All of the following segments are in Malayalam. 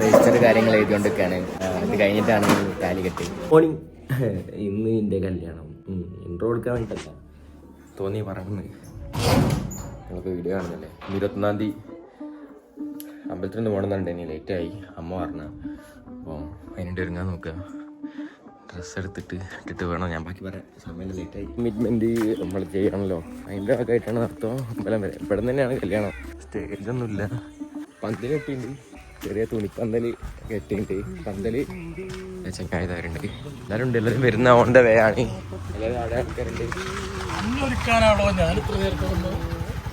രജിസ്റ്റർ കാര്യങ്ങൾ എഴുതിക്കൊണ്ടിരിക്കുകയാണ് ഇത് കഴിഞ്ഞിട്ടാണ് കെട്ടി മോർണിംഗ് ഇന്ന് എന്റെ കല്യാണം. ഇൻട്രോ കൊടുക്കാൻ വേണ്ടിട്ടല്ല. തോന്നി പറഞ്ഞു നിങ്ങൾക്ക് വീഡിയോ കാണുന്നില്ലേ ഇരുപത്തൊന്നാം തീയതി. അമ്പലത്തിൽ നിന്ന് പോകണമെന്നുണ്ട് ഇനി ലേറ്റായി അമ്മ പറഞ്ഞു. അപ്പോൾ അതിനുണ്ട് ഒരുങ്ങാൻ നോക്കുക. ഡ്രസ്സ് എടുത്തിട്ട് ഇട്ടിട്ട് വേണം? ഞാൻ ബാക്കി പറയാം. സമയം ലേറ്റായി. കമ്മിറ്റ്മെന്റ് നമ്മൾ ചെയ്യണമല്ലോ അതിന്റെ ഭാഗമായിട്ടാണ് നടത്തുക അമ്പലം വരെ. ഇവിടെ തന്നെയാണ് കല്യാണം. സ്റ്റേജൊന്നുമില്ല പന്തൽ കെട്ടിണ്ട് ചെറിയ തുണിപ്പന്തൽ കെട്ടിണ്ട് പന്തൽ ചെക്കായതാരുണ്ട് എല്ലാവരും ഉണ്ട് എല്ലാവരും വരുന്ന ഓണ്ടെ ദ വേ ആണ്. എല്ലാവരും അവിടെ ആൾക്കാരുണ്ട്.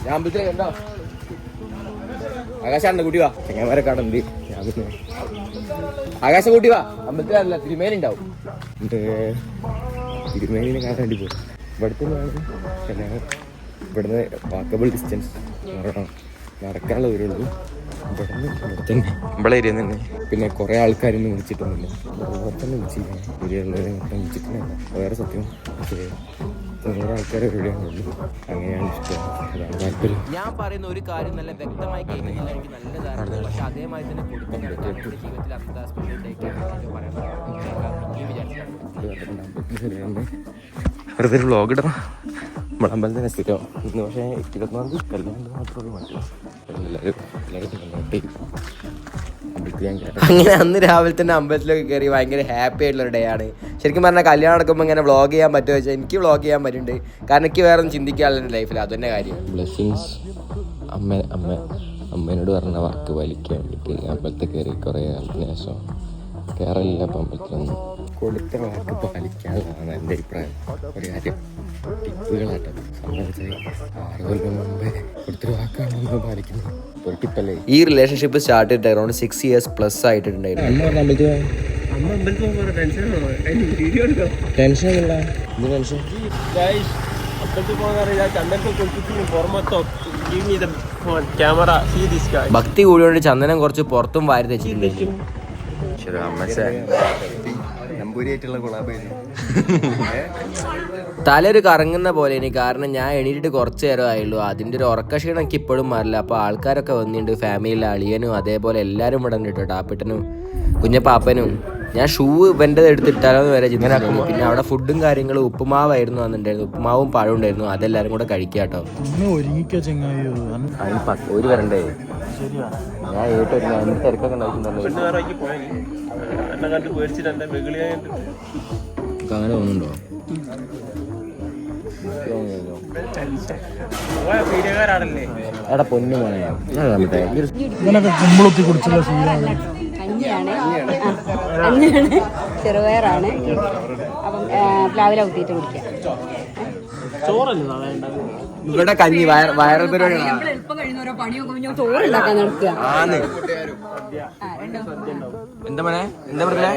ഞാൻ അമ്പലത്തിലെ കണ്ടോ? ആകാശാണ്ട് കൂട്ടി വാ. ചെങ്ങന്മാരെ കാണുന്നുണ്ട്. ഞാൻ പിന്നെ ആകാശം കൂട്ടി വാ അമ്പലത്തിലല്ല തിരുമേനുണ്ടാവും. ഉണ്ടാവും തിരുമേനിനെ കാണാൻ വേണ്ടി പോകും ഇവിടുത്തെ പിന്നെ ഇവിടുന്ന് വാക്കബിൾ ഡിസ്റ്റൻസ് നടക്കാനുള്ള ദൂരമുള്ളൂ. ഇവിടുന്ന് ഇവിടെ തന്നെ. ഇവിടെ ഏരിയ തന്നെ. പിന്നെ കുറേ ആൾക്കാരൊന്നും വിളിച്ചിട്ടൊന്നുമില്ല. ഇവിടെ തന്നെ വിളിച്ചില്ല ഏരിയയുള്ളവരെ മൊത്തം വിളിച്ചിട്ടില്ല വേറെ സത്യം. അങ്ങനെയാണ് ഇഷ്ടം. അതാണ് താല്പര്യം. ഞാൻ പറയുന്ന ഒരു കാര്യം നല്ല വ്യക്തമായി കേൾക്കുന്നില്ല എനിക്ക് നല്ല ധാരണ പക്ഷെ അതേമാതിരി തന്നെ കൊടുക്കുന്നുണ്ട് നമ്മുടെ ജീവിതത്തിൽ അന്താ സ്പെഷ്യൽ പറയാൻ വിചാരിച്ചു വെറുതെ വ്ളോഗ് ഇടണം. നമ്മുടെ അമ്പലത്തിന് ഇന്ന് പക്ഷേ ഇരുപത്തൊന്നാം തീയതി കല്യാണം മാത്രമേ മറ്റു അങ്ങനെ അന്ന് രാവിലെ തന്നെ അമ്പലത്തിലൊക്കെ കയറി ഭയങ്കര ഹാപ്പി ആയിട്ടുള്ള ഒരു ഡേ ആണ്. ശരിക്കും പറഞ്ഞാൽ കല്യാണം നടക്കുമ്പോൾ ഇങ്ങനെ വ്ളോഗ് ചെയ്യാൻ പറ്റുമോ വെച്ചാൽ എനിക്ക് വ്ളോഗ് ചെയ്യാൻ പറ്റുന്നുണ്ട് കാരണം എനിക്ക് വേറെ ഒന്നും ചിന്തിക്കാനുള്ള ലൈഫിൽ അത് തന്നെ കാര്യം. ബ്ലെസ്സിങ്സ് അമ്മ അമ്മ അമ്മേനോട് പറഞ്ഞ വർക്ക് വലിക്കാൻ വേണ്ടിയിട്ട് അമ്പലത്തിൽ കയറി കുറേ കാലത്തിന് ശേഷം കയറില്ല അപ്പം അമ്പലത്തിലൊന്നും. കൊടുത്ത വാക്ക് പാലിക്കാതാണ് എന്റെ അഭിപ്രായം. ഒരു കാര്യം ടിപ്പുകളാട്ടോ സംബന്ധിച്ച് ആറ് കൊല്ലം മുമ്പേ കൊടുത്തൊരു വാക്കാണ് നമ്മൾ പാലിക്കുന്നത് ഒരു ടിപ്പല്ലേ ഈ റിലേഷൻഷിപ്പ് സ്റ്റാർട്ട് ചെയ്തിട്ട് അറൗണ്ട് സിക്സ് ഇയേഴ്സ് പ്ലസ് ആയിട്ടുണ്ടായിരുന്നു അമ്മ പറഞ്ഞ അമ്പലത്തിൽ ടെൻഷൻ ഇല്ല എന്ത് ടെൻഷൻ? ഭക്തി കൂടിയോണ്ട് ചന്ദനം കുറച്ച് പുറത്തും വാരി തെച്ചിട്ടുണ്ട്. നമ്പൂരിയായിട്ടുള്ള കൊളാബായിരുന്നു തലൊരു കറങ്ങുന്ന പോലെ ഇനി. കാരണം ഞാൻ എണീറ്റിട്ട് കുറച്ച് നേരം ആയുള്ളൂ. അതിന്റെ ഒരു ഉറക്കക്ഷീണം എനിക്ക് ഇപ്പോഴും മാറില്ല. അപ്പോൾ ആൾക്കാരൊക്കെ വന്നിട്ടുണ്ട്. ഫാമിലിയിലെ അളിയനും അതേപോലെ എല്ലാരും ഇവിടെ ഉണ്ട് കേട്ടോ. ടാപ്പിട്ടനും കുഞ്ഞപ്പാപ്പനും. ഞാൻ ഷൂ ഇവന്റെ എടുത്തിട്ടാലോ എന്ന് വരെ ചിന്തിച്ചു പിന്നെ അവിടെ ഫുഡും കാര്യങ്ങളും ഉപ്പുമാവായിരുന്നു വന്നിട്ടുണ്ടായിരുന്നു. ഉപ്പുമാവും പഴം ഉണ്ടായിരുന്നു. അതെല്ലാരും കൂടെ കഴിക്കാം കേട്ടോ. ഒരു വരണ്ടേ? ഞാൻ തിരക്കൊക്കെ അങ്ങനെ തോന്നുന്നുണ്ടോ? എടാ പൊന്നു മോനെ. കുമ്പളത്തി കുടിച്ചുള്ള ശീലമാണ് കഞ്ഞിയാണ്. കഞ്ഞിയാണ്. ചെറുപയറാണ്. അപ്പം പ്ലാവില കുത്തിയിട്ട് കുടിക്കാം. ഇവിടെ കഞ്ഞി വയർ പരിപാടിയാണ്? എന്താ മോനെ? എന്താ പറഞ്ഞേ?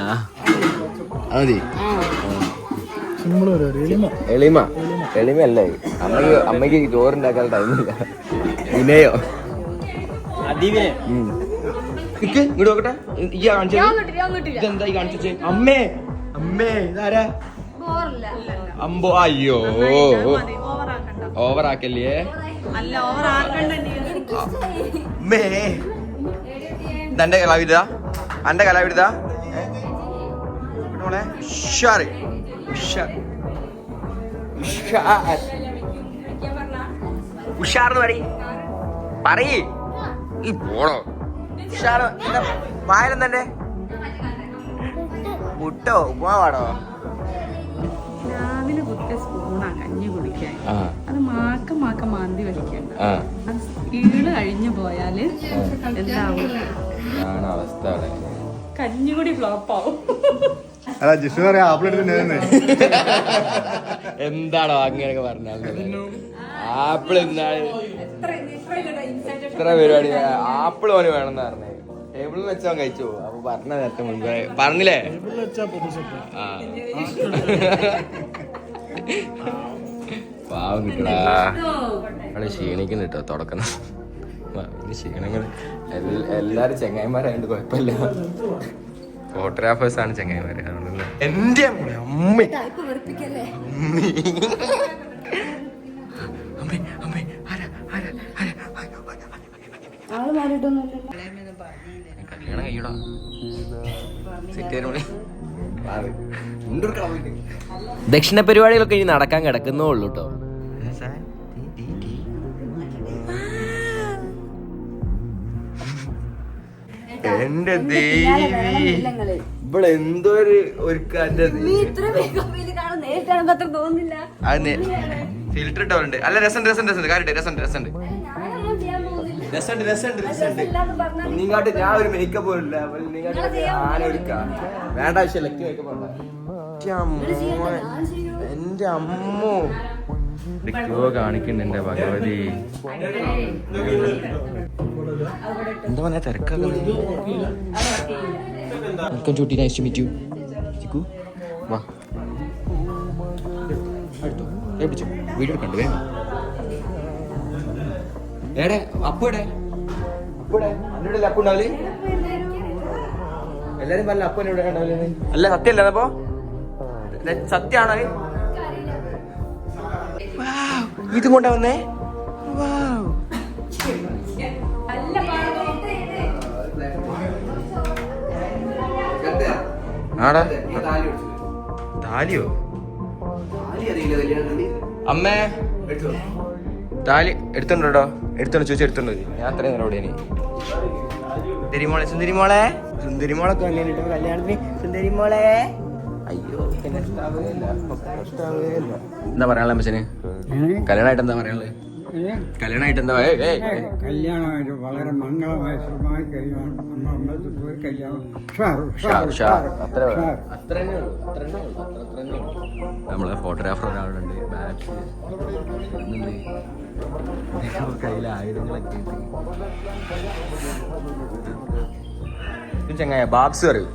ആ. അത് എളിമ. എളിമ. എളിമയല്ലേ? അമ്മയ്ക്ക് അമ്മയ്ക്ക് ചോറുണ്ടാക്കാൻ ടൈമില്ല. വിനയോ. നിക്ക്, ഇങ്ങോട്ട് നോക്കട്ടെ. ഈ കാണിച്ചത്? ഇതെന്താ ഈ അമ്മേ. അമ്മേ ഇതാരാ? അമ്പോ അയ്യോ. ഓവറാക്കല്ലേ അമ്മേ. ഇതെന്റെ കലാവിരുതാ? എന്റെ കലാവിരുതാ? മോളെ ഉഷാറ് ഉഷാർ. ഉഷാർ. ഉഷാർന്ന് പറയും. പറയ്. ഈ പോണോ? ഉഷാർ വായലെന്നെ മുട്ടോ ഉപ്പുമാവാടോ രാവിലെ കുത്തിയ സ്പൂണാ കഞ്ഞി കുടിക്കാൻ. അത് മാക്ക മാക്ക മാന്തി വലിക്കണ്ട ഈട് കഴിഞ്ഞു പോയാൽ എന്താവും? കഞ്ഞി കൂടി ഫ്ലോപ്പ് ആവും. അല്ല ജിഷു പറയാ ആപ്പിൾ ആപ്പിളെടുത്ത് എന്താണോ അങ്ങനെയൊക്കെ പറഞ്ഞാൽ ആപ്പിൾ എന്താണ് ഇത്ര പരിപാടി? ആപ്പിൾ ഓന് വേണമെന്ന് പറഞ്ഞേ. ടേബിളിൽ വെച്ചാൽ കഴിച്ചു അപ്പൊ പറഞ്ഞ നേരത്തെ മുൻപേ പറഞ്ഞില്ലേ? പാവം കിട്ടടാ അവിടെ ക്ഷീണിക്കുന്നു കേട്ടോ തുടക്കം. ക്ഷീണങ്ങൾ എല്ലാരും ചെങ്ങായിമാരായതുകൊണ്ട് കുഴപ്പമില്ല. ഫോട്ടോഗ്രാഫേഴ്സ് ആണ് ചങ്ങായിമാര് അതുകൊണ്ടല്ലേ എന്റെ അമ്മ. അമ്മേ. അമ്മേ അമ്മേ ആരാ ആരാ ആരാ? ആൾ മാറിയിട്ടൊന്നുമില്ലല്ലോ കല്യാണം കഴിയടാ. സെറ്റ് തരുമണി ദക്ഷിണ പരിപാടികളൊക്കെ ഇനി നടക്കാൻ കിടക്കുന്നേ ഉള്ളൂ കേട്ടോ എന്റെ ദേവി. ഇവിടെ എന്തോ ഒരു ഒരുക്കാന്റെ ഫിൽറ്റർ ഇട്ടവരുണ്ട് അല്ല രസം രസം രസം കാര്യട്ടെ രസം രസം രസമുണ്ട് രസമുണ്ട് രസമുണ്ട് നീങ്ങാട്ട് ഞാൻ ഒരു മേക്കപ്പ് പോലില്ല നീങ്ങാട്ട് ഞാൻ ഒരുക്കാം. വേണ്ട ആവശ്യമില്ല എനിക്ക് മേക്കപ്പ് എന്റെ അമ്മോ. ക്യൂ കാണിക്കുന്നുണ്ട് എന്റെ ഭഗവതി. എന്താ പറഞ്ഞ തിരക്കൊക്കെ ചൂട്ടി nice to meet you Chikku. വാ. അടുത്തോ? ഏ പിടിച്ചോ. വീഡിയോ എടുക്കണ്ട് വേഗം ഏടെ അപ്പു എടെ അപ്പു എടെ അന്നോടല്ലേ അപ്പു ഉണ്ടാവില്ലേ എല്ലാരും പറഞ്ഞ അപ്പു എന്നോട് ഉണ്ടാവില്ലേ അല്ല സത്യമല്ല അപ്പോ സത്യാണോ ഇതും കൊണ്ടാ വന്നേ? Wow. ആടാ. താലിയോ? അമ്മേ. താലി എടുത്തോണ്ടോ എടുത്തോണ്ട് ചോദിച്ചു എടുത്തോണ്ട് ഞാൻ അത്രയും നേരം ഓടിയാണ് സുന്ദരിമോളെ സുന്ദരിമോളെ സുന്ദരിമോളെ. സുന്ദരി മോളൊക്കെ വന്നിട്ടോ കല്യാണത്തിന് സുന്ദരി മോളെ അയ്യോ. എന്താ പറയാനുള്ള അമ്മച്ചന്? കല്യാണമായിട്ട് എന്താ പറയാനുള്ളത്? കല്യാണമായിട്ട് എന്താ. കല്യാണമായിട്ട് വളരെ മംഗളമായ ശ്രമമായി കഴിയുവാൻ നമ്മൾ അമ്പലത്തിൽ പോയി കല്യാണം. നമ്മളെ ഫോട്ടോഗ്രാഫർ ഒരാളുണ്ട് ബാക്കിൽ കയ്യിൽ ആയുധങ്ങളൊക്കെ ചങ്ങായ ബാബ്സ് പറയൂ.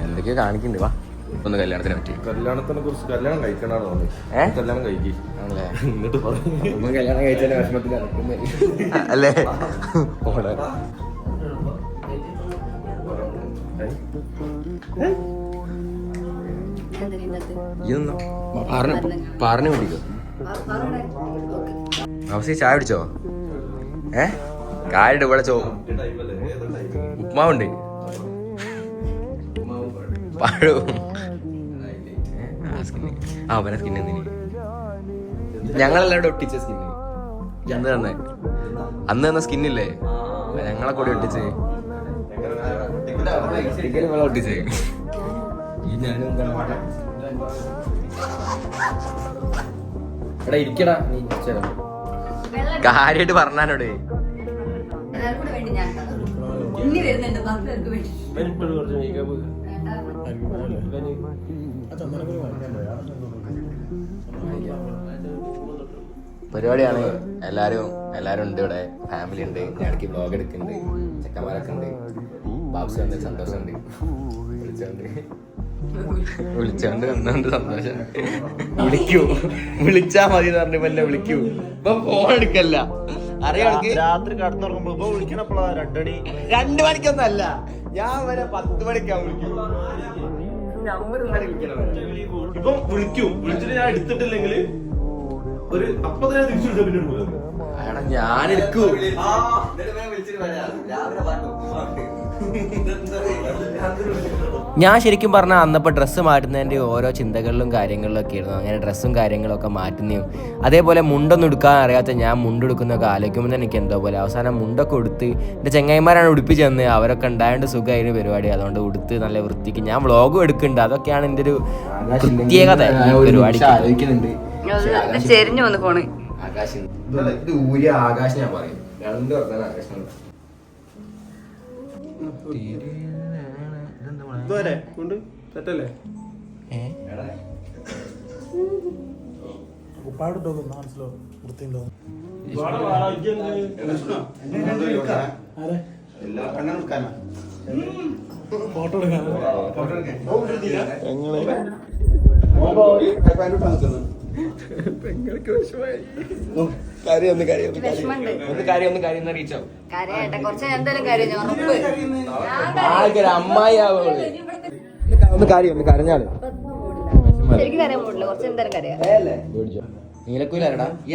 എന്തൊക്കെയോ കാണിക്കുന്നുണ്ട് വാ. ഒന്ന് കല്യാണത്തിനെ പറ്റി. കല്യാണത്തിനെ കുറിച്ച് കല്യാണം കഴിക്കണാണ് തോന്നി? കല്യാണം കഴിക്കി. ആണല്ലേ? എന്നിട്ട് പറഞ്ഞു കല്യാണം കഴിച്ചാൽ വിഷമത്തിൽ അല്ലേ? പറഞ്ഞു പിടിക്കോ. അവസ്ഥ ചായ പിടിച്ചോ ഏ? കാലിട്ട് ഇവിടെ ചോ ഉപ്മാവുണ്ട് പഴവും സ്കിന്ന് ആ അവനെ സ്കിന്ന് എന്തിന് ഞങ്ങളെല്ലാവരും ഒട്ടിച്ച സ്കിന്ന് അന്ന് തന്നെ. അന്ന് തന്ന സ്കിന്നില്ലേ ഞങ്ങളെ കൂടി ഒട്ടിച്ച്. ഒട്ടിച്ച്. ഈ ഞാനും എന്താണ് എടാ ഇരിക്കടാ. നീ. കാര്യായിട്ട് പറഞ്ഞാനോട്. എല്ലാവർക്കും കൂടെ വേണ്ടി ഞാൻ ഇനി വരുന്നുണ്ട്. പന്ത്രണ്ട് വേണ്ടി. പരിപാടിയാണ്. എല്ലാരും എല്ലാരും ഉണ്ട് ഇവിടെ. ഫാമിലി ഉണ്ട്. ഞാൻ ഇടയ്ക്ക് ബ്ലോഗ് എടുക്കുന്നുണ്ട്. ചെക്കന്മാരൊക്കെ ഉണ്ട്. ബാബ്സ് ഉണ്ട് സന്തോഷമുണ്ട്. വിളിച്ചോണ്ട്. വിളിച്ചോണ്ട് വന്നോണ്ട് സന്തോഷം. വിളിക്കൂ. വിളിച്ചാ മതി എന്ന് പറഞ്ഞപ്പോ എന്നെ വിളിക്കൂ. ഇപ്പൊ ഫോൺ എടുക്കല്ല. അറിയാൾക്ക് രാത്രി കടന്നുറങ്ങുമ്പോ ഇപ്പൊ വിളിക്കണപ്പോഴാ മണി രണ്ടു മണിക്കൊന്നല്ല. ഞാൻ വരെ പത്ത് മണിക്കാ വിളിക്കൂ. ഇപ്പം വിളിക്കും. വിളിച്ചിട്ട് ഞാൻ എടുത്തിട്ടില്ലെങ്കിൽ ഒരു അപ്പൊ തന്നെ തിരിച്ചു വിളിച്ചാ പിന്നെ എടുക്കൂല. എടാ ഞാൻ എടുക്കൂ. ഞാൻ ശരിക്കും പറഞ്ഞാൽ അന്നപ്പോൾ ഡ്രസ്സ് മാറ്റുന്നതിന്റെ ഓരോ ചിന്തകളിലും കാര്യങ്ങളിലൊക്കെ ആയിരുന്നു. അങ്ങനെ ഡ്രസ്സും കാര്യങ്ങളൊക്കെ മാറ്റുന്നതും. അതേപോലെ മുണ്ടൊന്നും എടുക്കാൻ അറിയാത്ത ഞാൻ മുണ്ടെടുക്കുന്നൊക്കെ ആലോചിക്കുമ്പോൾ തന്നെ എനിക്ക് എന്തോ പോലെ. അവസാനം മുണ്ടൊക്കെ ഉടുത്ത് എന്റെ ചെങ്ങായിമാരാണ് ഉടുപ്പിച്ച് തന്ന് അവരൊക്കെ ഉണ്ടായതുകൊണ്ട് സുഖമായിരുന്നു പരിപാടി. അതുകൊണ്ട് ഉടുത്ത് നല്ല വൃത്തിക്ക് ഞാൻ വ്ളോഗും എടുക്കുന്നുണ്ട്. അതൊക്കെയാണ് എന്റെ ഒരു പ്രത്യേകത ഈ ചെരിഞ്ഞു വന്ന് ഫോണ്. ആകാശം ഇത് ആകാശം ഞാൻ പറയും. രണ്ട് വർത്താനം ആകാശം ഇതുവരെ? കൊണ്ട് മനസ്സിലോ? ഫോട്ടോ എടുക്കാൻ. പെങ്ങൾക്ക് വിഷമായി. കാര്യം ഒന്ന് കാര്യം ഒന്ന് കാര്യം. ഒന്ന് കാര്യം ഒന്ന് കാര്യം അമ്മായി ആവുള്ളൂ ഒന്ന് കാര്യം ഒന്ന് കരഞ്ഞാൾ ഈ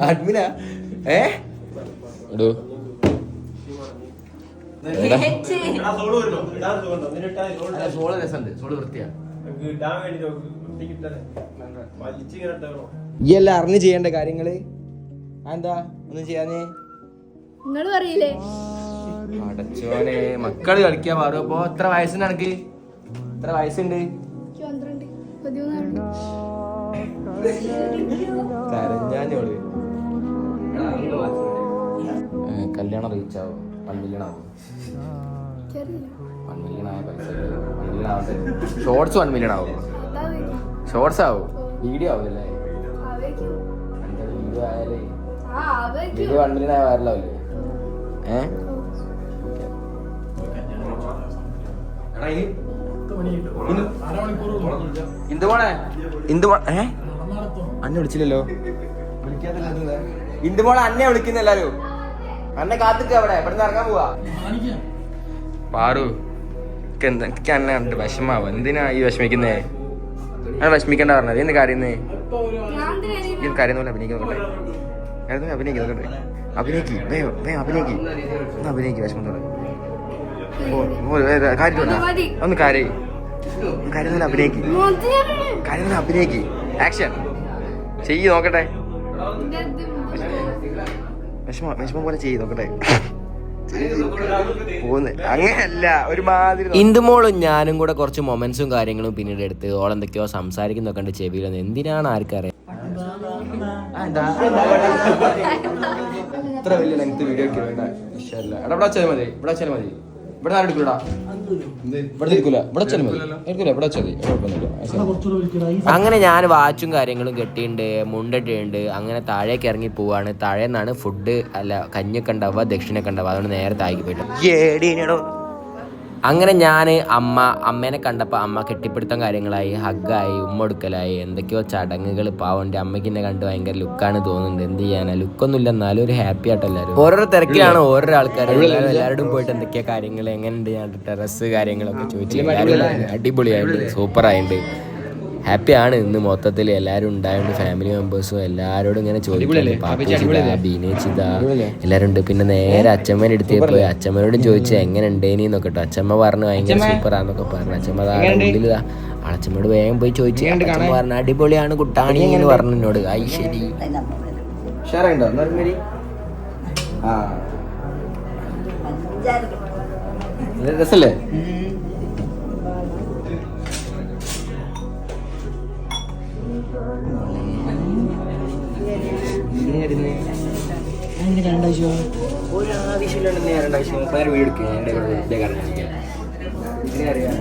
അഡ്മിനാ? ഏ? ഇടൂ ഈ എല്ലാം അറിഞ്ഞ് ചെയ്യേണ്ട കാര്യങ്ങൾ? എന്താ? ഒന്നും ചെയ്യാനേ നിങ്ങൾ പറയില്ലേ? അടച്ചോനെ മക്കൾ കളിക്കാൻ പാടും. അപ്പൊ എത്ര വയസ്സുണ്ട് എനക്ക് എത്ര വയസ്സുണ്ട്? കരഞ്ഞാഞ്ഞോൾ. റീച്ച് ആവും വൺ മില്യൺ ആവും വൺ മില്യൺ ആയ പൈസ വൺ മില്യൺ ആവട്ടെ. ഷോർട്സ് വൺ മില്യൺ ആവും. ഷോർട്സ് ആവും. വീഡിയോ ആവില്ലേ വീഡിയോ ആയാലേ. വീഡിയോ വൺ മില്യൺ ആയ വൈറലാവില്ലേ ഏ? ഇന്ദുമോളെ ഇന്ദുമോ ഏ? അന്നെ വിളിച്ചില്ലല്ലോ. ഇന്ദുമോളെ അന്നെ വിളിക്കുന്ന എല്ലാരും? അന്നെ കാത്തിക്ക അവിടെ. ഇവിടുന്ന് ഇറങ്ങാൻ പോവാ. പാറു എനിക്ക് അന്നെ കണ്ട് വിഷമാവും? എന്തിനാ ഈ വിഷമിക്കുന്നേ? ആ വിഷമിക്കണ്ട പറഞ്ഞത്. എന്ത് കാര്യന്നേ ഞാൻ ഈ കാര്യം പോലെ അഭിനയിക്കുന്നുണ്ട് അഭിനയിക്കുന്നുണ്ട് അഭിനയിക്ക്? വേഗം വേഗം അഭിനയിക്ക്. ഒന്ന് അഭിനയിക്ക് വിഷമം ഒന്ന് കാര്യം കാര്യം അഭിനയിക്ക്. മതിയാണ്. കാര്യം അഭിനയിക്ക്. ആക്ഷൻ ചെയ്യ് നോക്കട്ടെ. വിഷമം വിഷമം പോലെ ചെയ്ത് നോക്കട്ടെ. അങ്ങനെയല്ല ഒരുമാതിരി ഇന്ദുമോളും ഞാനും കൂടെ കുറച്ച് മൊമെന്റ്സും കാര്യങ്ങളും പിന്നീട് എടുത്ത് ഓളെന്തൊക്കെയോ സംസാരിക്കുന്നൊക്കെ ഉണ്ട് ചെവിയിലൊന്ന് എന്തിനാണ് ആർക്കറിയാം? ഇത്ര വലിയ ലെങ്ത് വീഡിയോ ഒക്കെ വേണ്ട ഇഷ്ടമല്ല എടാ ഇവിടെ വെച്ചാൽ മതി ഇവിടെ വെച്ചാൽ മതി. ഇവിടെ മതി ഇവിടെ കുഴപ്പമൊന്നുമില്ല അങ്ങനെ ഞാൻ വാച്ചും കാര്യങ്ങളും കെട്ടിയിട്ടുണ്ട് മുണ്ടിട്ടുണ്ട് അങ്ങനെ താഴേക്ക് ഇറങ്ങി പോവാണ്. താഴേന്നാണ് ഫുഡ് അല്ല കഞ്ഞൊക്കെ ഉണ്ടാവുക ദക്ഷിണൊക്കെ ഉണ്ടാവുക. അതുകൊണ്ട് നേരെ താഴേക്ക് പോയിട്ട് അങ്ങനെ ഞാൻ അമ്മ അമ്മേനെ കണ്ടപ്പോൾ അമ്മ കെട്ടിപ്പിടുത്തം കാര്യങ്ങളായി ഹഗ്ഗായി ഉമ്മ കൊടുക്കലായി എന്തൊക്കെയോ ചടങ്ങുകൾ പാവണ്ട് അമ്മയ്ക്ക് എന്നെ കണ്ട് ഭയങ്കര ലുക്കാണ് തോന്നുന്നുണ്ട്. എന്ത് ചെയ്യാനാ? ലുക്കൊന്നും ഇല്ല എന്നാലും ഒരു ഹാപ്പി ആയിട്ട് എല്ലാവരും. ഓരോരോ തിരക്കിലാണ് ഓരോ ആൾക്കാർ എല്ലാവരും പോയിട്ട് എന്തൊക്കെയാ കാര്യങ്ങൾ എങ്ങനെയുണ്ട് ഞാൻ ടെറസ് കാര്യങ്ങളൊക്കെ ചോദിച്ചു അടിപൊളിയായിട്ട് സൂപ്പറായിട്ടുണ്ട്. ഹാപ്പിയാണ്. ഇന്ന് മൊത്തത്തിൽ എല്ലാവരും ഉണ്ടായതുകൊണ്ട് ഫാമിലി മെമ്പേഴ്സും എല്ലാരോടും ഇങ്ങനെ ചോദിക്കുന്നുണ്ട് എല്ലാവരും ഉണ്ട്. പിന്നെ നേരെ അച്ഛമ്മേനെ അടുത്ത് പോയി. അച്ഛമ്മനോടും ചോദിച്ചു എങ്ങനെ ഉണ്ടേനി എന്നൊക്കെ കേട്ടോ അച്ഛമ്മ പറഞ്ഞു ഭയങ്കര സൂപ്പറാന്നൊക്കെ പറഞ്ഞു. അച്ഛമ്മ ദാ അച്ഛമ്മയോട് വേഗം പോയി ചോദിച്ചു. അച്ഛമ്മ പറഞ്ഞു അടിപൊളിയാണ് കുട്ടാണി എന്ന് പറഞ്ഞു എന്നോട്. ഐ ശരി. ഒരു മുപ്പതിനായിരം വീട് എടുക്കുക. എന്റെ വെറുതെ കാരണം അറിയാം.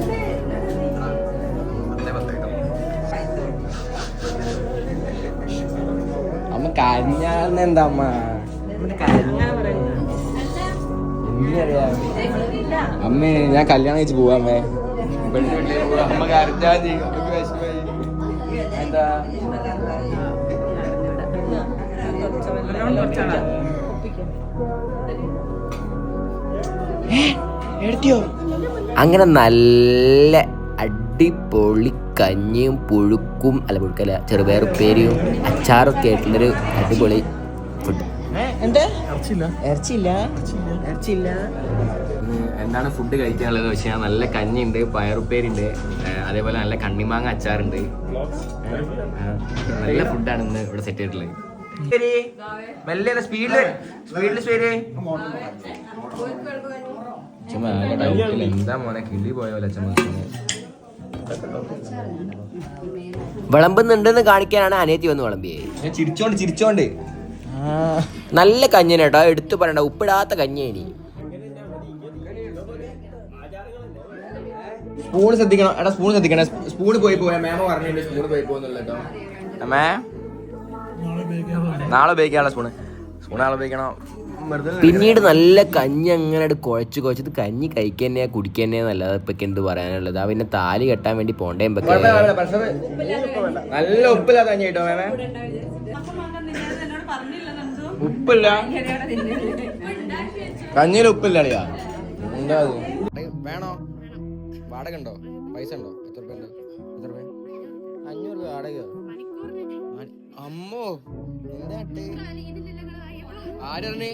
അമ്മ കരഞ്ഞാന്ന് എന്താ അമ്മ? ഞാൻ കല്യാണം കഴിച്ച് പോവാ അമ്മേ. പെണ്ണ് വീട്ടിലേക്ക് പോവാ. അമ്മ കരഞ്ഞാ. എന്താ? അങ്ങനെ നല്ല അടിപൊളി കഞ്ഞിയും പുഴുക്കും അല്ല പുഴുക്കല്ല ചെറുപയറുപ്പേരിയും അച്ചാറൊക്കെ ആയിട്ടുള്ളൊരു അടിപൊളി ഫുഡ് എന്താണ് ഫുഡ് കഴിക്കാനുള്ളത് വെച്ചാൽ നല്ല കഞ്ഞിയുണ്ട് പയറുപ്പേരുണ്ട് അതേപോലെ നല്ല കണ്ണിമാങ്ങ അച്ചാറുണ്ട്. നല്ല ഫുഡാണ് ഇന്ന് ഇവിടെ സെറ്റ് ചെയ്തിട്ടുള്ളത്. മെല്ലെ സ്പീഡിൽ സ്പീഡിൽ സ്പീഡ് എന്താ മോനെ കിളി പോയ പോലെ അച്ഛൻ വിളമ്പുന്നുണ്ടെന്ന് കാണിക്കാനാണ് അനിയത്തി വന്ന് വിളമ്പിയെ. ചിരിച്ചോണ്ട് ചിരിച്ചോണ്ട്. നല്ല കഞ്ഞിനേട്ടോ എടുത്തു പറയണ്ട. ഉപ്പിടാത്ത കഞ്ഞിയേനി സ്പൂൺ ശ്രദ്ധിക്കണം. എടാ സ്പൂൺ ശ്രദ്ധിക്കണം. സ്പൂൺ പോയി പോയാ. മേമ പറഞ്ഞു സ്പൂൺ പോയി പോകുന്നില്ല കേട്ടോ. അമ്മേ നാളെ ഉപയോഗിക്കാനുള്ള സ്പൂണ്. സ്പൂൺ നാളെ ഉപയോഗിക്കണം. പിന്നീട് നല്ല കഞ്ഞി അങ്ങനെ കുഴച്ച് കുഴച്ചത് കഞ്ഞി കഴിക്കന്നെ കുടിക്കന്നെ നല്ലത് ഇപ്പൊ എന്ത് പറയാനുള്ളത്? ആ പിന്നെ താലി കെട്ടാൻ വേണ്ടി പോണ്ടേ നല്ല ഉപ്പില്ല കഞ്ഞി കേട്ടോ ഉപ്പില്ല? കഞ്ഞിയിൽ ഉപ്പില്ല അളിയാ. എന്താ വേണോ? വാടക ഉണ്ടോ? പൈസ ഉണ്ടോ? എത്ര രൂപ ഉണ്ട്? എത്ര രൂപ അഞ്ഞൂറ് രൂപ വാടക അമ്മോ എന്താ ആര് പറഞ്ഞേ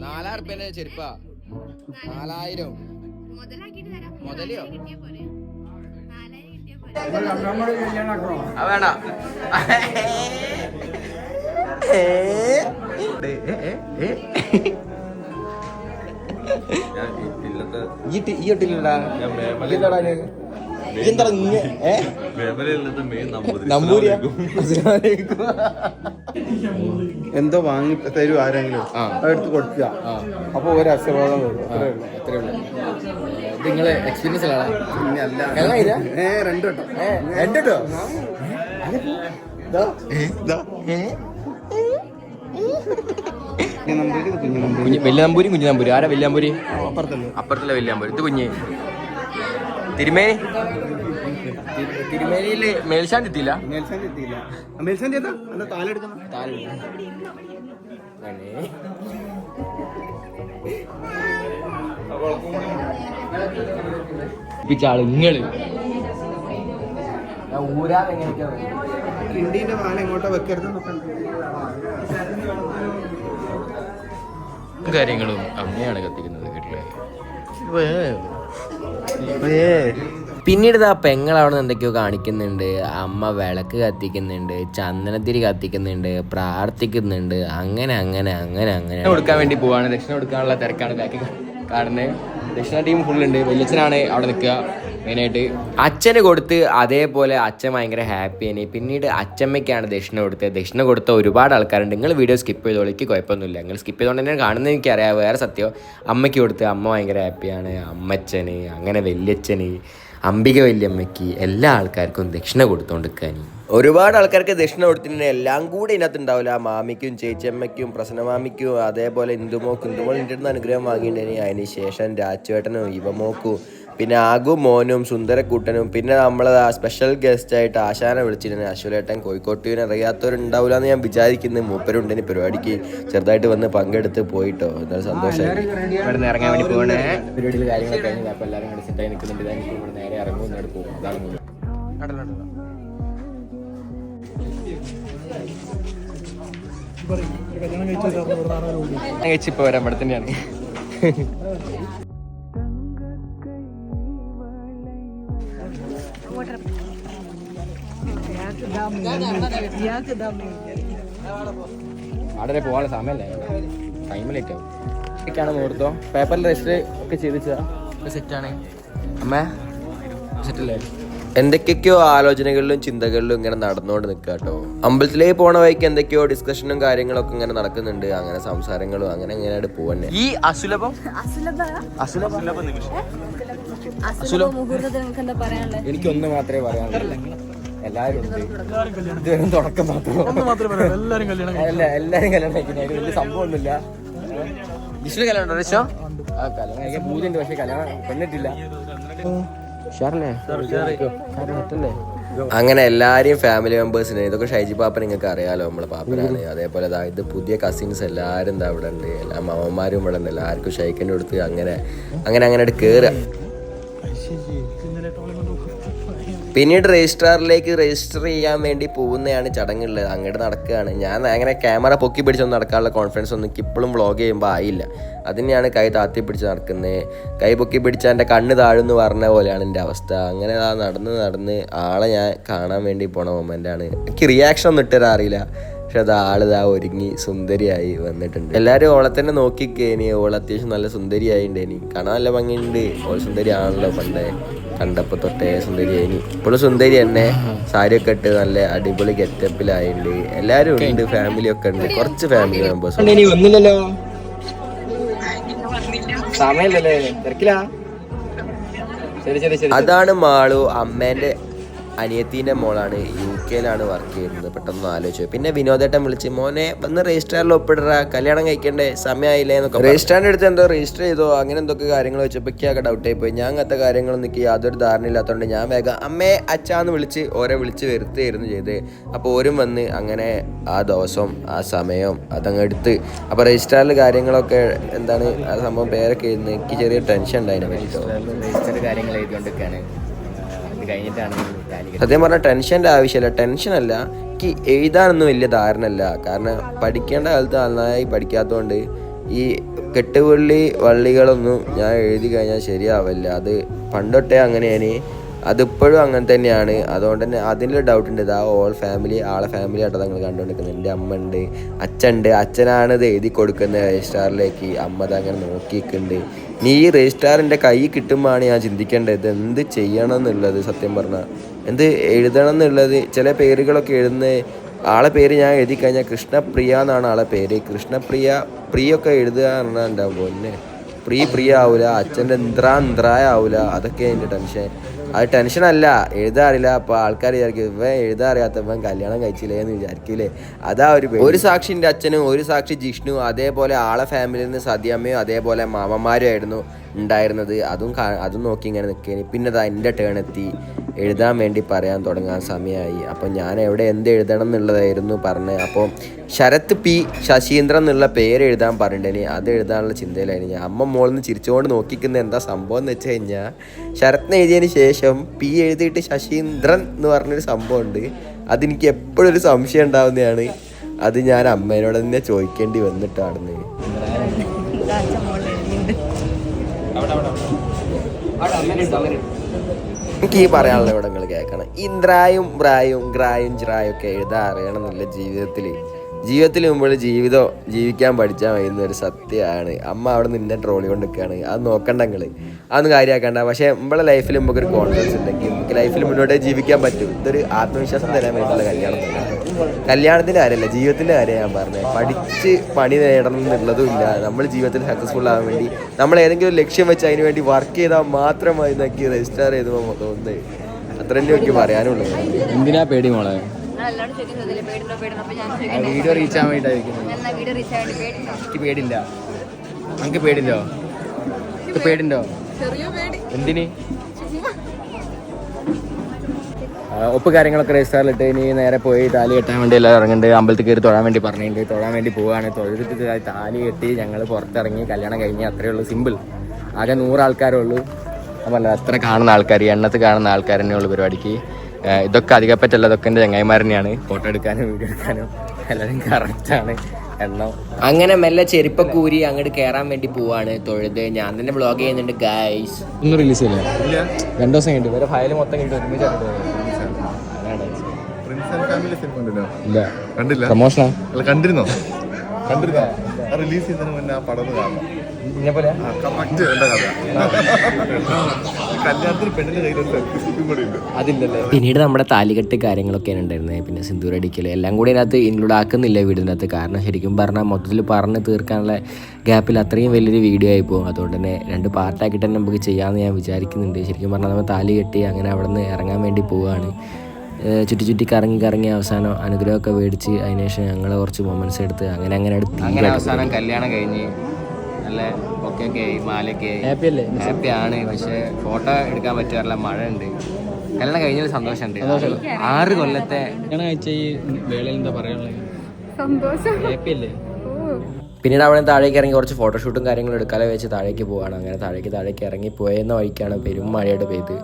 നാലായിരം റുപ്യന്റെ ചെരുപ്പാ. നാലായിരം. ആ വേണ്ട. ഈ ടി- ഈ ഇങ്ങ- ഏ? എന്തോ വാങ്ങി തരും ആരെങ്കിലും. ആ. അതെടുത്ത് കൊടുക്കുക. അപ്പൊ ഒരു അസുഖം നിങ്ങളെ എക്സ്പീരിയൻസ് രണ്ടോ രണ്ടു വലിയ നമ്പൂരി കുഞ്ഞു നമ്പൂരി ആരാ വലിയ നമ്പൂരി? അപ്പുറത്തല്ലേ. അപ്പുറത്തുള്ള വലിയ നമ്പൂരി. ഇത് കുഞ്ഞ്. തിരുമേനി? തിരുമേനിയിൽ മേൽശാന്തി എത്തിയില്ല മേൽശാന്തി എത്തിയില്ല മേൽശാന്തി എന്താ? എന്താ താലെടുക്കണം താലെടുക്കണം നിങ്ങൾ കിണ്ടീന്റെ മാല എങ്ങോട്ടാ വെക്കരുതെന്നൊക്കെ ഉണ്ട്. കാര്യങ്ങളും അമ്മയാണ് കത്തിക്കുന്നത് വീട്ടിൽ പിന്നീട് ആ പെങ്ങൾ അവിടെ നിന്ന് എന്തൊക്കെയോ കാണിക്കുന്നുണ്ട്. അമ്മ വിളക്ക് കത്തിക്കുന്നുണ്ട് ചന്ദനത്തിരി കത്തിക്കുന്നുണ്ട് പ്രാർത്ഥിക്കുന്നുണ്ട്. അങ്ങനെ അങ്ങനെ അങ്ങനെ അങ്ങനെ. കൊടുക്കാൻ വേണ്ടി പോവാണ്. ദക്ഷിണ കൊടുക്കാനുള്ള തിരക്കാണ് ബാക്കി കാണുന്നത്. ദക്ഷിണ ടീം ഫുൾ ഉണ്ട്. വെല്ലച്ചനാണ് അവിടെ നിൽക്കുക. മെയിനായിട്ട് അച്ഛന് കൊടുത്ത് അതേപോലെ അച്ഛൻ ഭയങ്കര ഹാപ്പിയാണ് പിന്നീട് അച്ഛമ്മയ്ക്കാണ് ദക്ഷിണ കൊടുത്തത്. ദക്ഷിണ കൊടുത്ത ഒരുപാട് ആൾക്കാരുണ്ട്. നിങ്ങൾ വീഡിയോ സ്കിപ്പ് ചെയ്തോളിക്ക് കുഴപ്പമൊന്നുമില്ല. നിങ്ങൾ സ്കിപ്പ് ചെയ്തുകൊണ്ട് തന്നെ കാണുന്നത് എനിക്കറിയാം. വേറെ സത്യം. അമ്മയ്ക്ക് കൊടുത്ത് അമ്മ ഭയങ്കര ഹാപ്പിയാണ് അമ്മച്ചന് അങ്ങനെ വല്യച്ഛന് അംബിക വല്യമ്മയ്ക്ക് എല്ലാ ആൾക്കാർക്കും ദക്ഷിണ കൊടുത്തോണ്ടിരിക്കാൻ ഒരുപാട് ആൾക്കാർക്ക് ദക്ഷിണ കൊടുത്തിട്ടുണ്ട്. എല്ലാം കൂടെ ഇതിനകത്ത് ഉണ്ടാവില്ല. മാമിക്കും ചേച്ചിയമ്മയ്ക്കും പ്രസന്നമാമിക്കും അതേപോലെ ഇന്ദുമോക്കും. ഇന്ദുമോൾ എന്റെ അടുത്ത് അനുഗ്രഹം വാങ്ങിയിട്ടുണ്ടെങ്കിൽ അതിന് ശേഷം രാജുവേട്ടനും ഇവമോക്കും പിന്നെ ആഗു മോനും സുന്ദരക്കൂട്ടനും പിന്നെ നമ്മൾ സ്പെഷ്യൽ ഗസ്റ്റ് ആയിട്ട് ആശാനെ വിളിച്ചിരുന്നു അശ്വലേട്ടൻ. കോഴിക്കോട്ടുവിനെ അറിയാത്തവരുണ്ടാവില്ല എന്ന് ഞാൻ വിചാരിക്കുന്നു. മൂപ്പരുണ്ട് ഇനി പരിപാടിക്ക് ചെറുതായിട്ട് വന്ന് പങ്കെടുത്ത് പോയിട്ടോ. എന്നാൽ സന്തോഷമായി ഇവിടെ ഇറങ്ങാൻ വേണ്ടി പോകണേ പരിപാടിയിൽ കാര്യങ്ങളൊക്കെ അപ്പോൾ എല്ലാവരും കൂടി സെറ്റായി നിൽക്കുന്നുണ്ട്. ഇതാ ഇവിടെ നേരെ ഇറങ്ങും പോകും. അതാണ് കഴിച്ചിപ്പോ ഇവിടെ അവിടെ പോകാനുള്ള സമയമല്ലേ ടൈം ലേറ്റ് ആവും. ഒക്കെയാണ് മുഹൂർത്തം. പേപ്പറിൽ രജിസ്റ്റർ ഒക്കെ ചെയ്തിച്ചതാ. സെറ്റാണ് അമ്മ? സെറ്റല്ലേ എന്തൊക്കെയൊക്കെയോ ആലോചനകളിലും ചിന്തകളിലും ഇങ്ങനെ നടന്നുകൊണ്ട് നിൽക്കുക കേട്ടോ അമ്പലത്തിലേക്ക് പോണ വഴിക്ക് എന്തൊക്കെയോ ഡിസ്കഷനും കാര്യങ്ങളൊക്കെ ഇങ്ങനെ നടക്കുന്നുണ്ട്. അങ്ങനെ സംസാരങ്ങളും അങ്ങനെ അങ്ങനെയായിട്ട് പോവന്നെ. ഈ അസുലഭം? എനിക്കൊന്ന് മാത്രമേ പറയാനുള്ളൂ. എല്ലാവരും ഉണ്ട്. ഇതുവരെ തുടക്കം മാത്രം അല്ല എല്ലാരും കല്യാണം കഴിക്കുന്ന. അതിന് വലിയ സംഭവമൊന്നുമില്ല. വിഷ്ണു കല്യാണം ഉണ്ടോ രക്ഷോ ആ കല്യാണം കഴിക്കാൻ പൂജയുണ്ട് പക്ഷെ കല്യാണം പെണ്ണിട്ടില്ല ഉഷാറല്ലേ ഉഷാറല്ലേ അങ്ങനെ എല്ലാരെയും ഫാമിലി മെമ്പേഴ്സിനെ ഇതൊക്കെ ഷൈജി പാപ്പൻ നിങ്ങൾക്ക് അറിയാലോ നമ്മളെ പാപ്പനാണ്. അതേപോലെ ദാ ഇത് പുതിയ കസിൻസ് എല്ലാരും ഇതാ ഇവിടെ ഉണ്ട് എല്ലാ മാമന്മാരും ഇവിടെ ഉണ്ട് എല്ലാവർക്കും ഷൈക്കന്റെ കൊടുത്ത് അങ്ങനെ അങ്ങനെ അങ്ങനെ കയറുക പിന്നീട് രജിസ്ട്രാറിലേക്ക് രജിസ്റ്റർ ചെയ്യാൻ വേണ്ടി പോകുന്നതാണ് ചടങ്ങുള്ളത്. അങ്ങോട്ട് നടക്കുകയാണ്. ഞാൻ അങ്ങനെ ക്യാമറ പൊക്കി പിടിച്ചൊന്നും നടക്കാനുള്ള കോൺഫിഡൻസ് ഒന്നും ഇപ്പോഴും വ്ളോഗ് ചെയ്യുമ്പോൾ ആയില്ല. അതിനെയാണ് കൈ താത്തി പിടിച്ച് നടക്കുന്നത് കൈ പൊക്കി പിടിച്ച എന്റെ കണ്ണ് താഴുന്നു പറഞ്ഞ പോലെയാണ് എന്റെ അവസ്ഥ. അങ്ങനെ ആ നടന്ന് നടന്ന് ആളെ ഞാൻ കാണാൻ വേണ്ടി പോണ മൊമെന്റാണ് എനിക്ക് റിയാക്ഷൻ ഒന്നും ഇട്ടുതരാൻ അറിയില്ല. പക്ഷെ അത് ആളിതാ ഒരുങ്ങി സുന്ദരിയായി വന്നിട്ടുണ്ട്. എല്ലാവരും ഓളെ തന്നെ നോക്കിക്കേനി. ഓൾ അത്യാവശ്യം നല്ല സുന്ദരിയായിണ്ടേനി. കാണാൻ നല്ല ഭംഗിയുണ്ട്. ഓൾ സുന്ദരി ആണല്ലോ പണ്ടേ. കണ്ടപ്പോ തൊട്ടേ സുന്ദരിയായിനി ഇപ്പോഴും സുന്ദരി തന്നെ. സാരിയൊക്കെ ഇട്ട് നല്ല അടിപൊളി ഗെറ്റപ്പിലായിട്ടുണ്ട് എല്ലാരും ഉണ്ട് ഫാമിലി ഒക്കെ ഉണ്ട്. കുറച്ച് ഫാമിലി മെമ്പേഴ്സ് ഒന്നില്ലല്ലോ തിരക്കിലാ. അതാണ് മാളു അമ്മേന്റെ അനിയത്തീന്റെ മോളാണ്. യു കെയിലാണ് വർക്ക് ചെയ്യുന്നത്. പെട്ടെന്ന് ആലോചിച്ചു പിന്നെ വിനോദേട്ടൻ വിളിച്ച് മോനെ വന്ന് രജിസ്ട്രാറിൽ ഒപ്പിടറ. കല്യാണം കഴിക്കണ്ടേ? സമയമായില്ലേ എന്നൊക്കെ രജിസ്ട്രാറിന്റെ അടുത്ത് എന്തോ രജിസ്റ്റർ ചെയ്തോ? അങ്ങനെ എന്തൊക്കെ കാര്യങ്ങൾ വെച്ചപ്പോഴേക്കൊക്കെ ഡൗട്ട് പോയി ഞാൻ അങ്ങനത്തെ കാര്യങ്ങളൊന്നും എനിക്ക് യാതൊരു ധാരണയില്ലാത്തതുകൊണ്ട് ഞാൻ വേഗം അമ്മേ അച്ഛാന്ന് വിളിച്ച് ഓരെ വിളിച്ച് വരുത്തുകയായിരുന്നു ചെയ്ത്. അപ്പോൾ ഓരും വന്ന് അങ്ങനെ ആ ദിവസം ആ സമയം അതങ്ങ് എടുത്ത്. അപ്പോൾ രജിസ്ട്രാറിൽ കാര്യങ്ങളൊക്കെ എന്താണ് ആ സംഭവം പേരൊക്കെ എഴുതുന്നത് എനിക്ക് ചെറിയ ടെൻഷൻ ഉണ്ടായിരുന്നു പറ്റിട്ടോ. രജിസ്റ്റർ കാര്യങ്ങൾ എഴുതിക്കൊണ്ടിരിക്കുകയാണ് കഴിഞ്ഞിട്ടാണ് സത്യം പറഞ്ഞാൽ ടെൻഷന്റെ ആവശ്യമില്ല. ടെൻഷനല്ല എനിക്ക് എഴുതാനൊന്നും വലിയ ധാരണയല്ല കാരണം പഠിക്കേണ്ട കാലത്ത് നന്നായി പഠിക്കാത്തതുകൊണ്ട് ഈ കെട്ടുപള്ളി വള്ളികളൊന്നും ഞാൻ എഴുതി കഴിഞ്ഞാൽ ശരിയാവില്ല. അത് പണ്ടൊട്ടേ അങ്ങനെയാണ്. അതിപ്പോഴും അങ്ങനെ തന്നെയാണ്. അതുകൊണ്ട് തന്നെ അതിന്റെ ഡൗട്ട് ഉണ്ട്. ഇതാ ഓൾ ഫാമിലി ആളെ ഫാമിലി ആയിട്ട് നിങ്ങൾ കണ്ടുകൊണ്ടിരിക്കുന്നത്. എന്റെ അമ്മ ഉണ്ട് അച്ഛൻ ഉണ്ട്. അച്ഛനാണ് ഇത് എഴുതി കൊടുക്കുന്നത് രജിസ്ട്രാറിലേക്ക് അമ്മ അത് അങ്ങനെ നോക്കിയിട്ടുണ്ട്. നീ ഈ രജിസ്ട്രാറിന്റെ കൈ കിട്ടുമ്പോഴാണ് ഞാൻ ചിന്തിക്കേണ്ടത് എന്ത് ചെയ്യണം എന്നുള്ളത് സത്യം പറഞ്ഞാൽ. എന്ത് എഴുതണം എന്നുള്ളത് ചില പേരുകളൊക്കെ എഴുതുന്ന ആളെ പേര് ഞാൻ എഴുതി കഴിഞ്ഞാൽ കൃഷ്ണപ്രിയ എന്നാണ് ആളെ പേര്. കൃഷ്ണപ്രിയ പ്രിയൊക്കെ എഴുതുക പറഞ്ഞാൽ എന്റെ പൊന്നെ? പ്രീ പ്രിയ ആവൂല അച്ഛന്റെ ഇന്ദ്ര ഇന്ദ്രായ ആവൂല. അതൊക്കെ എന്റെ ടെൻഷൻ അത് ടെൻഷനല്ല എഴുതാൻ അറിയില്ല. അപ്പോൾ ആൾക്കാർ വിചാരിക്കും ഇവൻ എഴുതാൻ അറിയാത്ത ഇവൻ കല്യാണം കഴിച്ചില്ലേ എന്ന് വിചാരിക്കില്ലേ അതാ ഒരു. ഒരു സാക്ഷിന്റെ അച്ഛനും ഒരു സാക്ഷി ജിഷ്ണു അതേപോലെ ആളെ ഫാമിലിയിൽ നിന്ന് സതിയമ്മയും അതേപോലെ മാമന്മാരും ആയിരുന്നു. ഉണ്ടായിരുന്നത്. അതും അതും നോക്കി ഇങ്ങനെ നിൽക്കേനി പിന്നെ ദാ എന്റെ ടേൺ എത്തി. എഴുതാൻ വേണ്ടി പറയാൻ തുടങ്ങാൻ സമയമായി അപ്പോൾ ഞാൻ എവിടെ എന്ത് എഴുതണം എന്നുള്ളതായിരുന്നു പറഞ്ഞത് അപ്പോൾ ശരത് പി ശശീന്ദ്രൻ എന്നുള്ള പേര് എഴുതാൻ പറഞ്ഞിട്ടുണ്ടെനി അത് എഴുതാനുള്ള ചിന്തയിലായിരുന്നു ഞാൻ അമ്മ മോളിൽ നിന്ന് ചിരിച്ചുകൊണ്ട് നോക്കിക്കുന്ന എന്താ സംഭവം എന്ന് വെച്ച് കഴിഞ്ഞാൽ ശരത്ന് എഴുതിയതിന് ശേഷം പി എഴുതിയിട്ട് ശശീന്ദ്രൻ എന്ന് പറഞ്ഞൊരു സംഭവമുണ്ട്. അതെനിക്ക് എപ്പോഴും ഒരു സംശയം ഉണ്ടാവുന്നതാണ്. അത് ഞാൻ അമ്മേനോട് തന്നെ ചോദിക്കേണ്ടി വന്നിട്ടാണ് എനിക്ക് ഈ പറയാനുള്ള ഇവിടെ നിങ്ങൾ കേൾക്കണം. ഇന്ദ്രായും ബ്രായും ഗ്രായും ജ്രായും ഒക്കെ എഴുതാൻ അറിയണം എന്നില്ല ജീവിതത്തിൽ. ജീവിതത്തിൽ മുമ്പ് ജീവിതം ജീവിക്കാൻ പഠിച്ചാൽ മതിയെന്ന ഒരു സത്യമാണ്. അമ്മ അവിടെ നിന്നെ ട്രോളി കൊണ്ട് നിൽക്കുകയാണ് അത് നോക്കണ്ട നിങ്ങൾ അതൊന്നും കാര്യമാക്കണ്ട. പക്ഷേ നമ്മളെ ലൈഫിൽ നമുക്കൊരു കോൺഫിഡൻസ് ഉണ്ടെങ്കിൽ നമുക്ക് ലൈഫിൽ മുന്നോട്ട് ജീവിക്കാൻ പറ്റും. ഇതൊരു ആത്മവിശ്വാസം തരാൻ വേണ്ടിയിട്ടുള്ള കല്യാണം കല്യാണത്തിന്റെ കാര്യമല്ല ജീവിതത്തിന്റെ കാര്യം ഞാൻ പറഞ്ഞത്. പഠിച്ച് പണി നേടണം എന്നുള്ളതും ഇല്ല. നമ്മൾ ജീവിതത്തിൽ സക്സസ്ഫുൾ ആകാൻ വേണ്ടി നമ്മൾ ഏതെങ്കിലും ഒരു ലക്ഷ്യം വെച്ച് അതിന് വേണ്ടി വർക്ക് ചെയ്താൽ മാത്രമായി നോക്കി രജിസ്റ്റർ ചെയ്തപ്പോൾ തോന്നുന്നത് അത്ര തന്നെ എനിക്ക് പറയാനുള്ളൂ. എന്തിനാ പേടി മോളെ? വീഡിയോ റീച്ച് ആവാൻ എനിക്ക് പേടില്ല നമുക്ക് പേടില്ലോ പേടിണ്ടോ എന്തിന്? ഒപ്പ് കാര്യങ്ങളൊക്കെ രജിസ്റ്ററിലിട്ട് ഇനി നേരെ പോയി താലി കെട്ടാൻ വേണ്ടി എല്ലാം ഇറങ്ങുന്നുണ്ട് അമ്പലത്തിൽ കയറി തൊഴാൻ വേണ്ടി പറഞ്ഞിട്ടുണ്ട് തൊഴാൻ വേണ്ടി പോവുകയാണ് തൊഴുതിട്ട് താലി കെട്ടി ഞങ്ങൾ പുറത്തിറങ്ങി കല്യാണം കഴിഞ്ഞ് അത്രയേ ഉള്ളൂ സിമ്പിൾ ആകെ നൂറ് ആൾക്കാരേ ഉള്ളൂ. അതല്ല അത്ര കാണുന്ന ആൾക്കാർ എണ്ണത്ത് കാണുന്ന ആൾക്കാർ തന്നെ ഉള്ളൂ പരിപാടിക്ക്. ഇതൊക്കെ അധികപ്പറ്റല്ല ഇതൊക്കെ എന്റെ ചങ്ങായിമാർ തന്നെയാണ്. ഫോട്ടോ എടുക്കാനും വീഡിയോ എടുക്കാനും എല്ലാവരും കറക്റ്റാണ് എണ്ണം. അങ്ങനെ മെല്ലെ ചെരുപ്പക്കൂരി അങ്ങോട്ട് കയറാൻ വേണ്ടി പോവാണ് തൊഴുത്. ഞാൻ തന്നെ ബ്ലോഗ് ചെയ്യുന്നുണ്ട് ഗൈസ് ഒന്നും റിലീസ് ചെയ്യില്ല? രണ്ടു ദിവസം കഴിഞ്ഞിട്ട്. വേറെ ഫയൽ മൊത്തം കഴിഞ്ഞിട്ട് ഒരുമിച്ചാണ് ഇല്ല. കണ്ടില്ല? പ്രമോഷനാ അല്ല കണ്ടിരുന്നോ? കണ്ടിരുന്നോ? റിലീസ് ചെയ്തതിന് മുന്നേ ആ പടം കാണണം. പിന്നീട് നമ്മുടെ താലികെട്ട് കാര്യങ്ങളൊക്കെയാണ് ഉണ്ടായിരുന്നത് പിന്നെ സിന്ദൂർ അടിക്കൽ. എല്ലാം കൂടി അതിനകത്ത് ഇൻക്ലൂഡ് ആക്കുന്നില്ല വീടിന്റെ അകത്ത് കാരണം ശരിക്കും പറഞ്ഞാൽ മൊത്തത്തിൽ പറഞ്ഞ് തീർക്കാനുള്ള ഗ്യാപ്പിൽ അത്രയും വലിയൊരു വീഡിയോ ആയി പോകും. അതുകൊണ്ട് തന്നെ രണ്ട് പാർട്ടാക്കിയിട്ട് തന്നെ നമുക്ക് ചെയ്യാമെന്ന് ഞാൻ വിചാരിക്കുന്നുണ്ട്. ശരിക്കും പറഞ്ഞാൽ നമ്മൾ താലി കെട്ടി അങ്ങനെ അവിടെ നിന്ന് ഇറങ്ങാൻ വേണ്ടി പോവുകയാണ്. ചുറ്റി ചുറ്റി കറങ്ങി കറങ്ങി അവസാനം അനുഗ്രഹമൊക്കെ മേടിച്ച് അതിനുശേഷം ഞങ്ങളെ കുറച്ച് മൊമെന്റ്സ് എടുത്ത് അങ്ങനെ അങ്ങനെ എടുത്ത് അങ്ങനെ അവസാനം കല്യാണം കഴിഞ്ഞ് നല്ല ഒക്കെ ഒക്കെ ആയി മാലയൊക്കെ ആയി. ഹാപ്പി അല്ലേ? ഹാപ്പി ആണ് പക്ഷെ ഫോട്ടോ എടുക്കാൻ പറ്റാറില്ല മഴ ഉണ്ട് കല്യാണം കഴിഞ്ഞൊരു സന്തോഷമുണ്ട്. ആറ് കൊല്ലത്തെ കല്യാണം കഴിച്ച ഈ വേളയിൽ എന്താ പറയാനുള്ളത്? സന്തോഷം. ഹാപ്പി അല്ലേ? പിന്നീട് അവിടെ താഴേക്ക് ഇറങ്ങി കുറച്ച് ഫോട്ടോഷൂട്ടും കാര്യങ്ങളും എടുക്കാതെ വെച്ച് താഴേക്ക് പോവാണ്. അങ്ങനെ താഴേക്ക് താഴേക്ക് ഇറങ്ങി പോയെന്ന വഴിക്കാണ് പെരും മഴയുടെ പെയ്ത്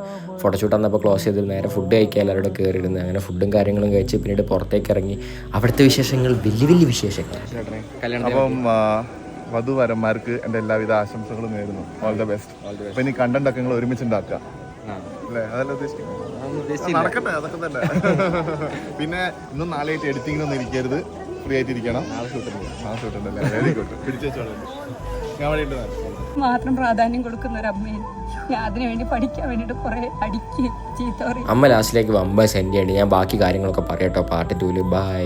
ഫോട്ടോഷൂട്ട് വന്നപ്പോൾ ക്ലോസ് ചെയ്ത് നേരെ ഫുഡ് കഴിക്കാൻ എല്ലാവരുടെ കയറിയിരുന്നത് അങ്ങനെ ഫുഡും കാര്യങ്ങളും കഴിച്ച് പിന്നീട് പുറത്തേക്ക് ഇറങ്ങി. അവിടുത്തെ വിശേഷങ്ങൾ വലിയ വലിയ വിശേഷങ്ങൾ. അപ്പം വധുവരന്മാർക്ക് എന്റെ എല്ലാവിധ ആശംസകളും നേരുന്നു. ഓൾ ദ ബെസ്റ്റ് അപ്പൊ ഇനി കണ്ടന്റ് ഒക്കെ നിങ്ങൾ ഒരുമിച്ച് ഉണ്ടാക്കുക. അല്ലേ? അതല്ല ഉദ്ദേശിക്കുന്നത്? നടക്കട്ടെ അതൊക്കെ തന്നെ. പിന്നെ ഇന്നും നാളെയായിട്ട് എഡിറ്റിങ്ങിനൊന്നും ഇരിക്കരുത്. ഫ്രീ ആയിട്ടിരിക്കണം. വെരി ഗുഡ് പിടിച്ചു വെച്ചോളൂ. ഞാൻ വേണ്ടിയിട്ട് മാത്രം പ്രാധാന്യം കൊടുക്കുന്ന ഒരു അമ്മയെ ഞാൻ അതിനുവേണ്ടി പഠിക്കാൻ വേണ്ടിയിട്ട് കുറെ അടിക്ക് ചീത്ത പറയും അമ്മ ലാസ്റ്റിലേക്ക് വമ്പ സെൻഡ് ചെയ്യണ്ട്. ഞാൻ ബാക്കി കാര്യങ്ങളൊക്കെ പറയട്ടോ പാർട്ട് ടൂൽ ബൈ